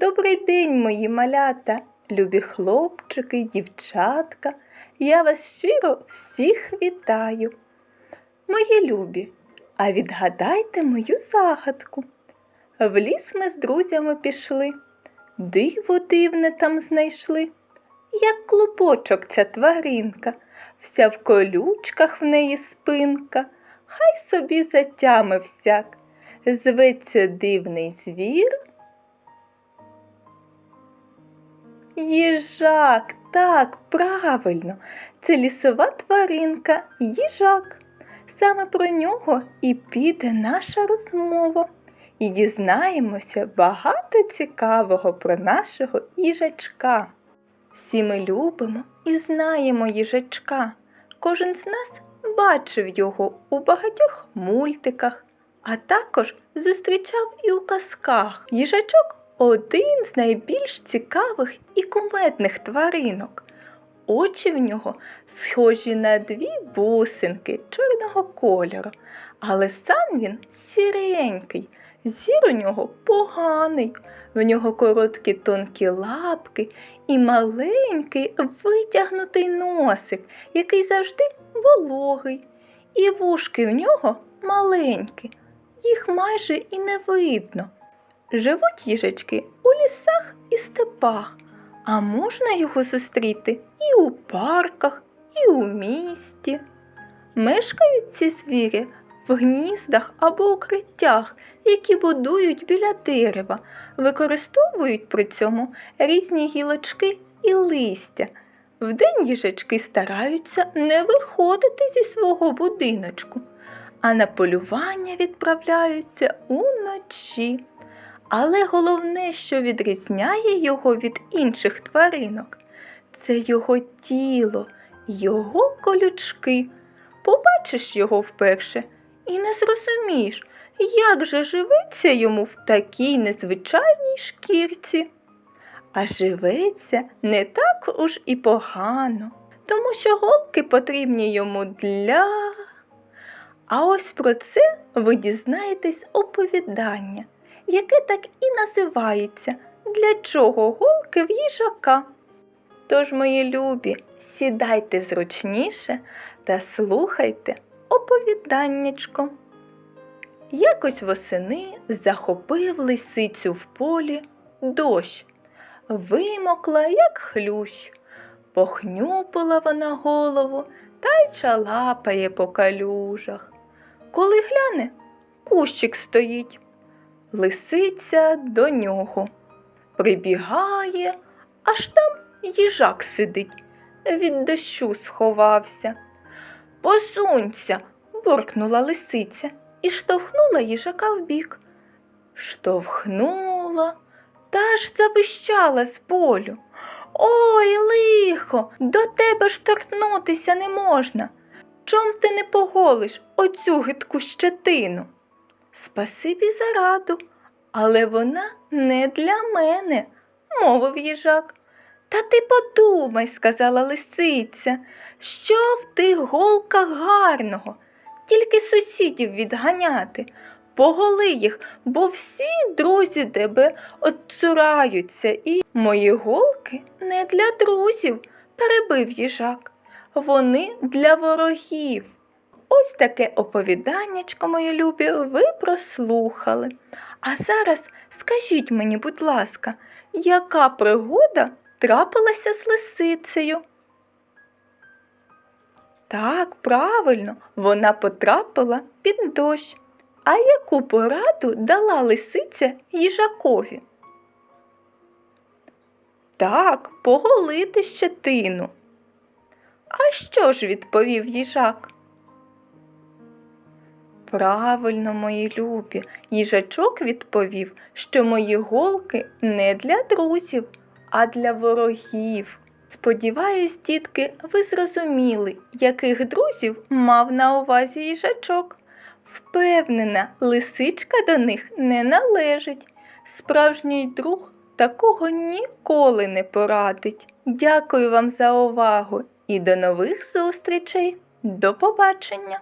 Добрий день, мої малята, любі хлопчики дівчатка. Я вас щиро всіх вітаю. Мої любі, а відгадайте мою загадку. В ліс ми з друзями пішли, диво дивне там знайшли. Як клубочок ця тваринка, вся в колючках в неї спинка, хай собі затями всяк. Зветься дивний звір. Їжак, так, правильно, це лісова тваринка, їжак. Саме про нього і піде наша розмова. І дізнаємося багато цікавого про нашого їжачка. Всі ми любимо і знаємо їжачка. Кожен з нас бачив його у багатьох мультиках, а також зустрічав і у казках. Їжачок один з найбільш цікавих і кумедних тваринок. Очі в нього схожі на дві бусинки чорного кольору, але сам він сіренький, зір у нього поганий, в нього короткі тонкі лапки і маленький витягнутий носик, який завжди вологий, і вушки в нього маленькі, їх майже і не видно. Живуть їжачки у лісах і степах, а можна його зустріти і у парках, і у місті. Мешкають ці звірі в гніздах або укриттях, які будують біля дерева, використовують при цьому різні гілочки і листя. Вдень їжачки стараються не виходити зі свого будиночку, а на полювання відправляються уночі. Але головне, що відрізняє його від інших тваринок, це його тіло, його колючки. Побачиш його вперше і не зрозумієш, як же живеться йому в такій незвичайній шкірці. А живеться не так уж і погано, тому що голки потрібні йому для. А ось про це ви дізнаєтесь оповідання яке так і називається Для чого голки в їжака. Тож, мої любі, сідайте зручніше та слухайте оповіданнячко. Якось восени захопив лисицю в полі дощ, вимокла, як хлющ, похнюпила вона голову та й чалапає по калюжах. Коли гляне, кущик стоїть лисиця до нього. Прибігає, аж там їжак сидить, від дощу сховався. Посунься, буркнула лисиця і штовхнула їжака вбік. Штовхнула та аж завищала з болю. Ой, лихо, до тебе ж торкнутися не можна. Чом ти не поголиш оцю гидку щетину? Спасибі за раду, але вона не для мене, мовив їжак. Та ти подумай, сказала лисиця, що в тих голках гарного, тільки сусідів відганяти. Поголи їх, бо всі друзі тебе отцураються, і мої голки не для друзів, перебив їжак. Вони для ворогів. Ось таке оповіданнячко, мої любі, ви прослухали. А зараз скажіть мені, будь ласка, яка пригода трапилася з лисицею? Так, правильно, вона потрапила під дощ. А яку пораду дала лисиця їжакові? Так, поголити щетину. А що ж відповів їжак? Правильно, мої любі, їжачок відповів, що мої голки не для друзів, а для ворогів. Сподіваюсь, дітки, ви зрозуміли, яких друзів мав на увазі їжачок. Впевнена, лисичка до них не належить. Справжній друг такого ніколи не порадить. Дякую вам за увагу і до нових зустрічей. До побачення!